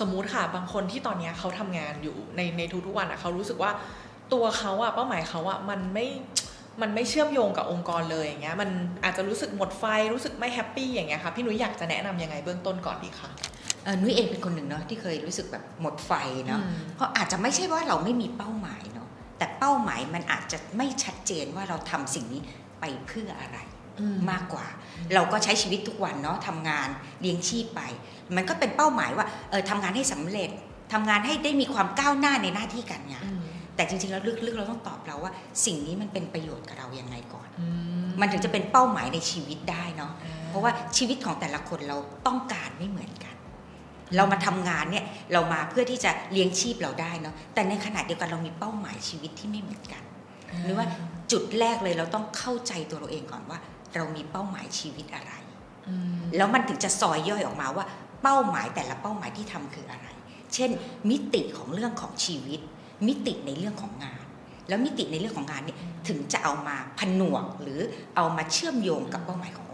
สมมุติค่ะบางคนที่ตอนเนี้ยเขาทำงานอยู่ในในทุกๆวันอะเขารู้สึกว่าตัวเขาอะเป้าหมายเขาอะมันไม่มันไม่เชื่อมโยงกับองค์กรเลยอย่างเงี้ยมันอาจจะรู้สึกหมดไฟรู้สึกไม่แฮปปี้อย่างเงี้ยค่ะพี่นุ้ยอยากจะแนะนำยังไงเบื้องต้นก่อนดีคะเอ่อนุ้ยเองเป็นคนหนึ่งเนาะที่เคยรู้สึกแบบหมดไฟเนาะอืมเพราะอาจจะไม่ใช่ว่าเราไม่มีเป้าหมายเนาะแต่เป้าหมายมันอาจจะไม่ชัดเจนว่าเราทำสิ่งนี้ไปเพื่ออะไรอื มมากกว่า เราก็ใช้ชีวิตทุกวันเนาะทำงานเลี้ยงชีพไป มันก็เป็นเป้าหมายว่าเออทำงานให้สำเร็จทำงานให้ได้มีความก้าวหน้าในหน้าที่การงานอืมแต่จริงๆแล้วลึกๆเราต้องตอบเราว่า สิ่งนี้มันเป็นประโยชน์กับเรายังไงก่อนอืมันถึงจะเป็นเป้าหมายในชีวิตได้เนาะอ่เพราะว่าชีวิตของแต่ละคนเราต้องการไม่เหมือนกัน เรามาทำงานเนี่ยเรามาเพื่อที่จะเลี้ยงชีพเราได้เนาะแต่ในขณะเดียวกันเรามีเป้าหมายชีวิตที่ไม่เหมือนกันหรือว่าจุดแรกเลยเราต้องเข้าใจตัวเราเองก่อนว่า เรามีเป้าหมายชีวิตอะไรอืมแล้วมันถึงจะซอยย่อยออกมาว่า เป้าหมายแต่ละเป้าหมายที่ทำคืออะไร เช่น มิติของเรื่องของชีวิต มิติในเรื่องของงาน แล้วมิติในเรื่องของงานเนี่ยถึงจะเอามาผนวกหรือเอามาเชื่อมโยงกับเป้าหมายของ